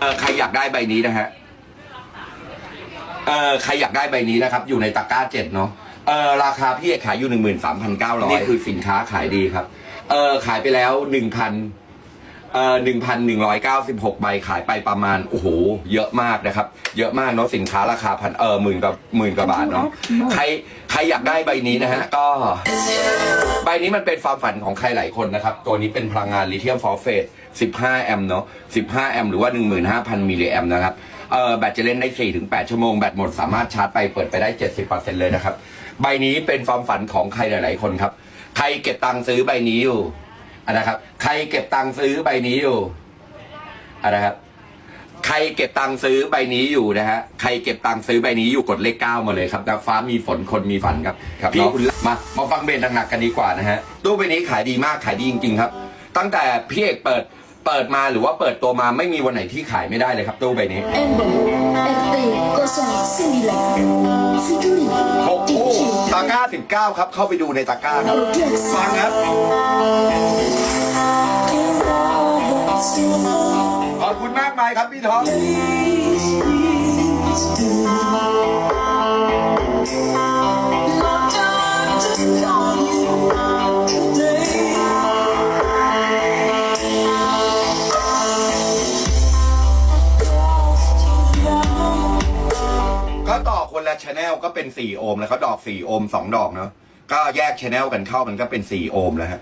เออใครอยากได้ใบนี้นะฮะเออใครอยากได้ใบนี้นะครับ อยู่ในตะกร้าเจ็ดเนาะเออราคาพี่เอกขายอยู่หนึ่งหมื่นสามพันเก้าร้อยนี่คือสินค้าขายดีครับ เออขายไปแล้วหนึ่งพัน เอ่อหนึ่งพันหนึ่งร้อยเก้าสิบหกใบขายไปประมาณ โอ้โห เยอะมากนะครับ เยอะมากเนาะสินค้าราคาพันเออหมื่นกับหมื่นกว่าบาทเนาะใครใครอยากได้ใบนี้นะฮะ ก็ ใบนี้มันเป็นความฝันของใครหลายคนนะครับ ตัวนี้เป็นพลังงานลิเธียมฟอสเฟต15 แอมป์เนาะ15 แอมป์หรือว่า 15,000 มิลลิแอมป์นะครับเอ่อแบตจะเล่นได้ 4-8 ชั่วโมง แบตหมดสามารถชาร์จไปเปิดไปได้ 70%เลยนะครับ ใบนี้เป็นความฝันของใครหลาย ๆ คนครับ ใครเก็บตังค์ซื้อใบนี้อยู่อะนะครับใค รเก็บตังค์ซื้อใบนี้อยู่อะนะครับ ใครเก็บตังค์ซื้อใบนี้อยู่นะฮะใครเก็บตังค์ซื้อใบนี้อยู่กดเลขเก้ามาเลยครับนางฟ้ามีฝนคนมีฝันครับครับพี่คุณมามาฟังเบนหนักๆกันดีกว่านะฮะตู้ใบนี้ขายดีมากขายดีจริงๆครับ ตั้งแต่พี่เอกเปิดเปิดมาหรือว่าเปิดตัวมาไม่มีวันไหนที่ขายไม่ได้เลยครับตู้ใบนี้ Ember, RT, Kosong, Sembilan, Fikri, หกคู่ Kecil, ตะกร้าสิบเก้าครับเข้าไปดูในตะกร้าครับฟังครับ มายครับพี่ท็อปก็ต่อคนละชแนลก็เป็น 4 โอห์มแล้วก็ดอก 4 โอห์ม2ดอกเนาะก็แยกชแนลกันเข้ามันก็เป็น 4 โอห์มแล้วฮะ